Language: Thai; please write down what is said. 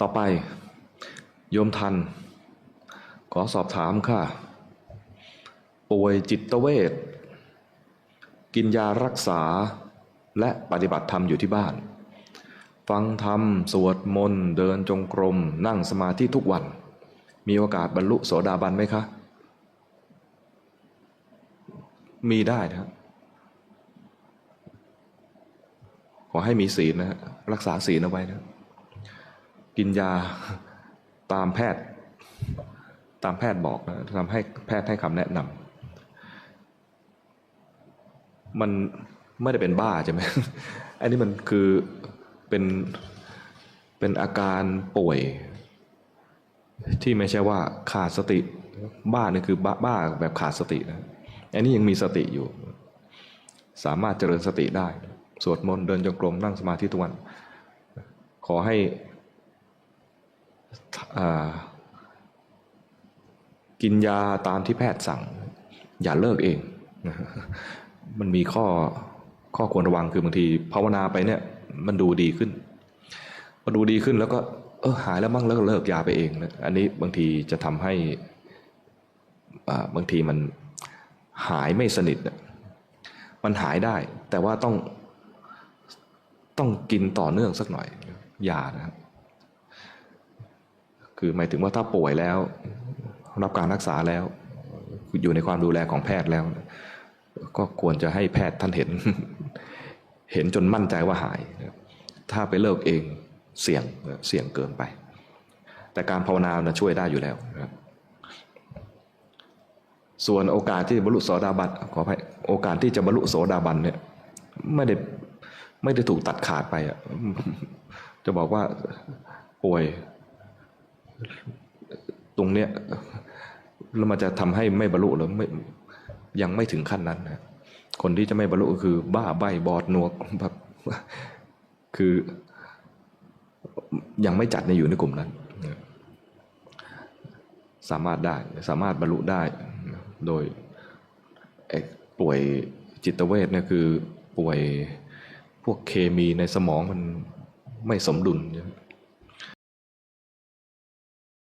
ต่อไป โยมทัน ขอสอบถามค่ะ ป่วยจิตเวทกินยารักษาและปฏิบัติธรรมอยู่ที่บ้าน ฟังธรรม สวดมนต์ เดินจงกรม นั่งสมาธิทุกวัน มีโอกาสบรรลุโสดาบันไหมคะ มีได้นะครับขอให้มีศีลนะฮะรักษาศีลเอาไว้นะ กินยาตามแพทย์ ตามแพทย์บอกนะทำให้แพทย์ให้คำแนะนำมันไม่ได้เป็นบ้าใช่ไหมอันนี้มันคือเป็นเป็นอาการป่วย ที่ไม่ใช่ว่าขาดสติบ้านี่คือบ้าบ้าแบบขาดสตินะอันนี้ยังมีสติอยู่ สามารถเจริญสติได้ สวดมนต์เดินจงกรมนั่งสมาธิทุกวัน ขอให้ กินยาตามที่แพทย์สั่ง อย่าเลิกเอง มันมีข้อข้อควรระวังคือบางทีภาวนาไปเนี่ย มันดูดีขึ้นพอดูดีขึ้นแล้วก็เออหายแล้วมั่งแล้วเลิกยาไปเองนะอันนี้บางทีจะทำให้อ่าบางทีมันหายไม่สนิทมันหายได้ แต่ว่าต้องต้องกินต่อเนื่องสักหน่อยยานะครับ คือหมายถึงว่าถ้าป่วยแล้ว รับการรักษาแล้ว อยู่ในความดูแลของแพทย์แล้ว ก็ควรจะให้แพทย์ท่านเห็น เห็นจนมั่นใจว่าหาย ถ้าไปเลิกเองเสี่ยงเสี่ยงเกินไป แต่การภาวนานะช่วยได้อยู่แล้วนะครับส่วนโอกาสที่บรรลุโสดาบันขออภัยโอกาสที่จะบรรลุโสดาบันเนี่ยไม่ได้ไม่ได้ถูกตัดขาดไปอะจะบอกว่าป่วย ตรงเนี้ยแล้วมันจะทำให้ไม่บรรลุหรือไม่ยังไม่ถึงขั้นนั้นนะคนที่จะไม่บรรลุก็คือ บ้าใบบอดหนวกแบบคือ ยังไม่จัดในอยู่ในกลุ่มนั้น สามารถได้สามารถบรรลุได้ โดยป่วยจิตเวทเนี่ยคือป่วยพวกเคมีในสมองมันไม่สมดุลใช่ไหม